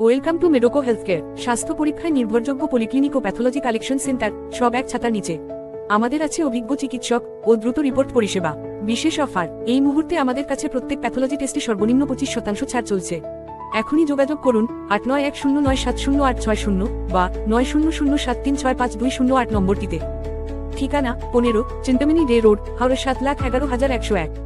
Welcome to Medoco health care স্বাস্থ্য পরীক্ষায় নির্ভরযোগ্য পলিক্লিনিক ও প্যাথোলজি কালেকশন সেন্টার সব এক ছাতার নিচে। আমাদের আছে অভিজ্ঞ চিকিৎসক ও দ্রুত রিপোর্ট পরিষেবা। বিশেষ অফার। এই মুহূর্তে আমাদের কাছে প্রত্যেক প্যাথোলজি টেস্টে সর্বনিম্ন পঁচিশ শতাংশ ছাড় চলছে। এখনই যোগাযোগ করুন আট নয় এক শূন্য নয় সাত শূন্য আট ছয় শূন্য বা নয় শূন্য শূন্য সাত তিন ছয় পাঁচ দুই শূন্য আট নম্বরটিতে। ঠিকানা, পনেরো চিন্তামিনী ডে রোড, হাওড়া সাত লাখ এগারো হাজার একশো এক।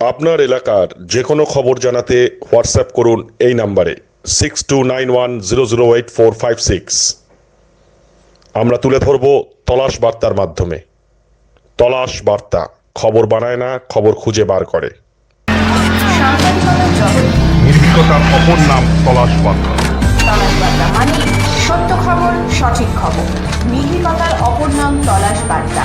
আপনার এলাকার যে কোনো খবর জানাতে হোয়াটসঅ্যাপ করুন এই নাম্বারে six two nine one zero zero eight four five six আমরা তুলে ধরব তলাশ বার্তার মাধ্যমে। তলাশ বার্তা খবর বানায় না খবর খুঁজে বার করে। নির্ভীকতার অপর নাম তলাশ বার্তা। তলাশ বার্তা মানে সত্য খবর সঠিক খবর। নির্ভীকতার অপর নাম তলাশ বার্তা।